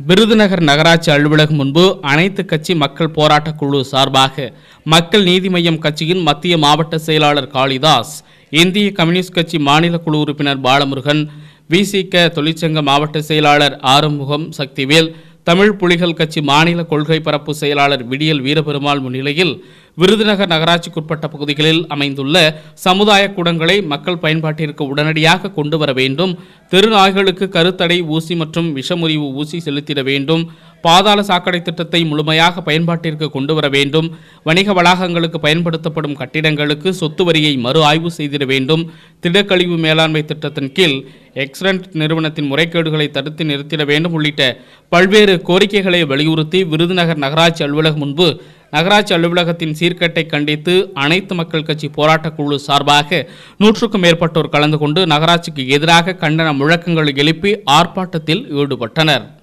விருதுநகர் நகராட்சி அலுவலகம் முன்பு அனைத்து கட்சி மக்கள் போராட்டக் குழு சார்பாக மக்கள் நீதி மய்யம் கட்சியின் மத்திய மாவட்ட செயலாளர் காளிதாஸ் இந்திய கம்யூனிஸ்ட் கட்சி மாநில குழு உறுப்பினர் பாலமுருகன் விசிக தொழிற்சங்க மாவட்ட செயலாளர் ஆறுமுகம் சக்திவேல் தமிழ் புலிகள் கட்சி மாநில கொள்கை பரப்பு செயலாளர் விடியல் வீரபெருமாள் முன்னிலையில் விருதுநகர் நகராட்சிக்குட்பட்ட பகுதிகளில் அமைந்துள்ள சமுதாய கூடங்களை மக்கள் பயன்பாட்டிற்கு உடனடியாக கொண்டு வர வேண்டும். தெருநாய்களுக்கு கருத்தடை ஊசி மற்றும் விஷமுறிவு ஊசி செலுத்திட வேண்டும். பாதாள சாக்கடை திட்டத்தை முழுமையாக பயன்பாட்டிற்கு கொண்டு வர வேண்டும். வணிக வளாகங்களுக்கு பயன்படுத்தப்படும் கட்டிடங்களுக்கு சொத்து வரியை மறு ஆய்வு செய்திட வேண்டும். திடக்கழிவு மேலாண்மை திட்டத்தின் கீழ் எக்ஸலண்ட் நிறுவனத்தின் முறைகேடுகளை தடுத்து நிறுத்திட வேண்டும் உள்ளிட்ட பல்வேறு கோரிக்கைகளை வலியுறுத்தி விருதுநகர் நகராட்சி அலுவலகம் முன்பு நகராட்சி அலுவலகத்தின் சீர்கேட்டை கண்டித்து அனைத்து மக்கள் கட்சி போராட்டக் குழு சார்பாக நூற்றுக்கும் மேற்பட்டோர் கலந்து கொண்டு நகராட்சிக்கு எதிராக கண்டன முழக்கங்களை எழுப்பி ஆர்ப்பாட்டத்தில் ஈடுபட்டனர்.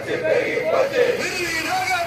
Pati, Pati, Pati.